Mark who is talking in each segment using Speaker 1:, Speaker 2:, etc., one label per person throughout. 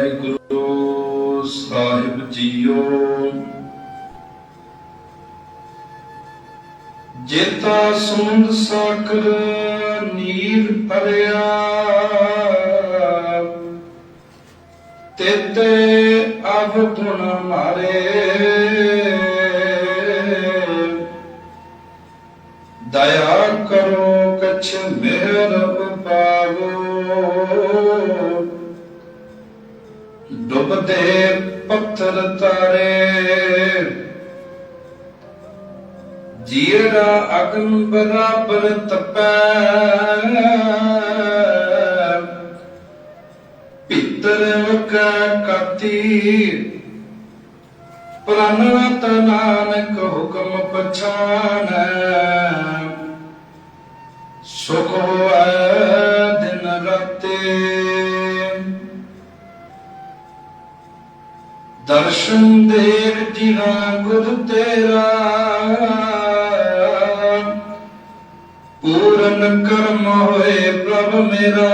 Speaker 1: Guru Sahib JIO. ਜੇਤਾ ਸੁੰਦ ਸਾਕਰ ਨੀਰ ਭਰਿਆ, ਤੇਤੇ ਅਬ ਗੁਣ ਮਾਰੇ। ਦਇਆ ਕਰੋ ਕਛ ਮਿਹਰ ਪੱਥਰ ਤਾਰੇ। ਜੀੜਾ ਅਗਨ ਬਰਾਬਰ ਤਪੈ। ਪਿੱਤਰ ਵਕਾ ਕਾਤੀ। ਪ੍ਰਣਤ ਨਾਨਕ ਹੁਕਮ ਪਛਾਨੈ। ਸੁਖ ਹੋਇ ਦਿਨ ਰਾਤੇ। ਦਰਸ਼ਨ ਦੇਵ ਜੀ ਹਾਂ ਗੁਰ ਤੇਰਾ। ਪੂਰਨ ਕਰਮ ਹੋਏ ਪ੍ਰਭ ਮੇਰਾ।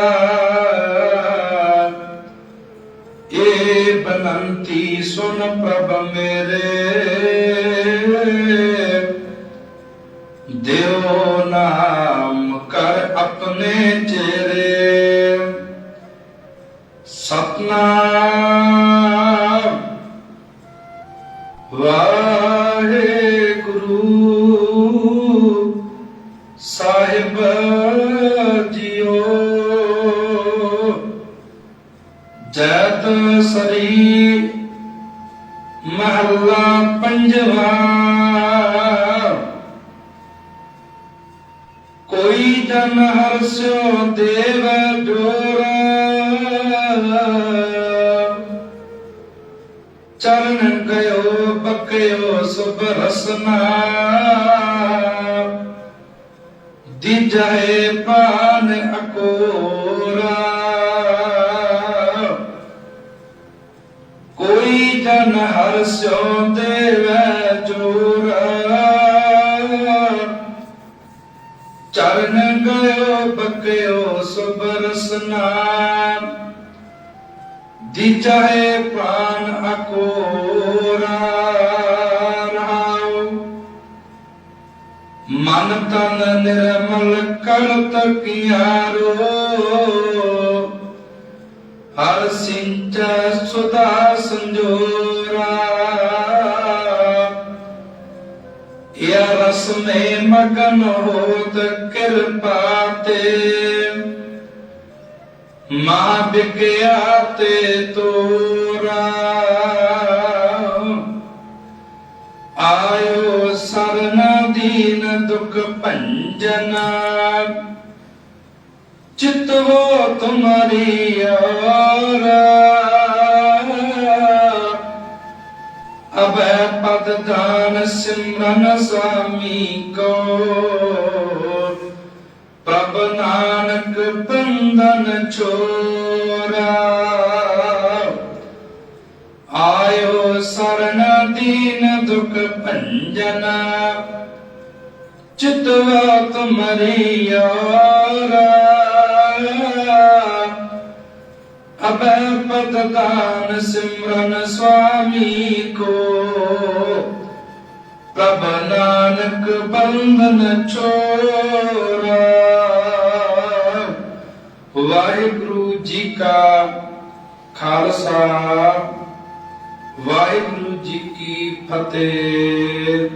Speaker 1: ਏ ਬਨੰਤੀ ਸੁਨ ਪ੍ਰਭ ਮੇਰੇ। ਦਿਓ ਨਾਮ ਕਰ ਆਪਣੇ ਚੇਰੇ। ਸਤਨਾਮ ਸਾਹਿਬ ਜੀਓ ਜੈਤ ਸਰੀ ਮਹੱਲਾ ਪੰਜਵਾ। ਕੋਈ ਜਨ ਹਰਸਿਓ ਦੇਵ ਜੋਰ। ਚਰਨ ਗਇਓ ਬਕਿਓ ਸੁਭ ਰਸਨਾ। ਦਿਜਹਿ ਪਾਨ ਅਕੋਰਾ। ਕੋਈ ਜਨ ਹਰਸਿਓ ਦੇਵੈ ਜੋਰਾ ਚਰਨ ਗਇਓ, ਬਕਿਓ, ਸੁਭ ਰਸਨਾ। ਦਿਚਾਏ ਪ੍ਰਾਨ ਅਕੋਰਾ। ਤਨ ਨਿਰਮਲ ਕਰਤ ਕੀਆਰੋ। ਹਰ ਸਿੰਚੈ ਸੁਦਾ ਸੰਜੋਰਾ। ਇਹ ਰਸ ਮੇ ਮਗਨ ਹੋਤ ਕਿਰਪਾ ਤੇ। ਮਾ ਬਿਕਿਆ ਤੇ ਤੋਰਾ। ਆਇਓ ਦੀਨ ਦੁਖ ਭੰਜਨ। ਚਿਤਵੋ ਤੁਮਰੀ ਔਰ। ਅਬੈ ਪਦ ਦਾਨ ਸਿਮਰਨ ਸਾਮੀ ਕੋ। ਪ੍ਰਭ ਨਾਨਕ ਬੰਧਨ ਛੋਰਾ ਆਇਓ ਸਰਨ ਦੀਨ ਦੁਖ ਭੰਜਨ। ਚਿਤਵਾ ਤੁਮਰੀ ਯਾਰਾ ਅਬੈ ਪਦ ਸਿਮਰਨ ਸੁਆਮੀ ਕੋ। ਪ੍ਰਭ ਨਾਨਕ ਬੰਧਨ ਛੋਰਾ ਵਾਹਿਗੁਰੂ ਜੀ ਕਾ ਖਾਲਸਾ। ਵਾਹਿਗੁਰੂ ਜੀ ਕੀ ਫਤਿਹ।